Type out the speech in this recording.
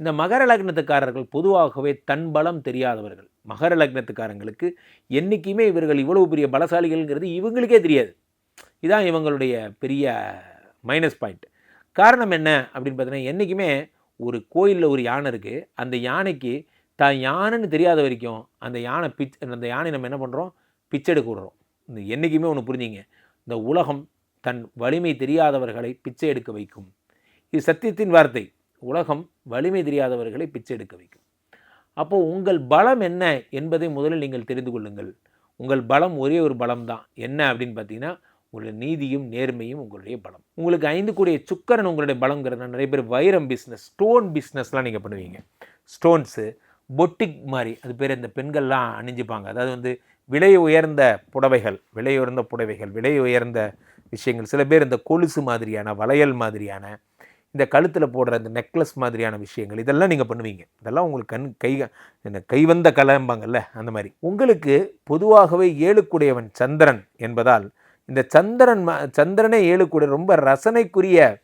இந்த மகர லக்னத்துக்காரர்கள் பொதுவாகவே தன் பலம் தெரியாதவர்கள். மகர லக்னத்துக்காரங்களுக்கு என்றைக்குமே இவர்கள் இவ்வளவு பெரிய பலசாலிகள்ங்கிறது இவங்களுக்கே தெரியாது. இதான் இவங்களுடைய பெரிய மைனஸ் பாயிண்ட் காரணம் என்ன அப்படின்னு பார்த்தீங்கன்னா என்றைக்குமே ஒரு கோயிலில் ஒரு யானை இருக்குது அந்த யானைக்கு தான் யானைன்னு தெரியாத வரைக்கும் அந்த யானை பிச் அந்த யானை நம்ம என்ன பண்ணுறோம் பிச்செடுக்க விடுறோம். இந்த என்றைக்குமே ஒன்று புரிஞ்சிங்க. இந்த உலகம் தன் வலிமை தெரியாதவர்களை பிச்சை எடுக்க வைக்கும். இது சத்தியத்தின் வார்த்தை. உலகம் வலிமை தெரியாதவர்களை பிச்சை எடுக்க வைக்கும். அப்போது உங்கள் பலம் என்ன என்பதை முதலில் நீங்கள் தெரிந்து கொள்ளுங்கள். உங்கள் பலம் ஒரே ஒரு பலம் தான் என்ன அப்படின்னு பார்த்தீங்கன்னா உங்களுடைய நீதியும் நேர்மையும் உங்களுடைய பலம். உங்களுக்கு ஐந்து கூடிய சுக்கரன் உங்களுடைய பலங்கிறது நிறைய பேர் வைரம் பிஸ்னஸ் ஸ்டோன் பிஸ்னஸ்லாம் நீங்கள் பண்ணுவீங்க. ஸ்டோன்ஸு பொட்டிக் மாதிரி. அது பேர் இந்த பெண்கள்லாம் அணிஞ்சுப்பாங்க. அதாவது வந்து விலை உயர்ந்த புடவைகள் விலை உயர்ந்த புடவைகள் விலை உயர்ந்த விஷயங்கள். சில பேர் இந்த கொலுசு மாதிரியான வளையல் மாதிரியான இந்த கழுத்தில் போடுற இந்த நெக்லஸ் மாதிரியான விஷயங்கள் இதெல்லாம் நீங்கள் பண்ணுவீங்க. இதெல்லாம் உங்களுக்கு கண் கை இந்த கைவந்த கலம்பாங்கல்ல அந்த மாதிரி. உங்களுக்கு பொதுவாகவே ஏழுக்குடையவன் சந்திரன் என்பதால் இந்த சந்திரன் ம- சந்திரனே ஏழுக்குடைய ரொம்ப ரசனைக்குரிய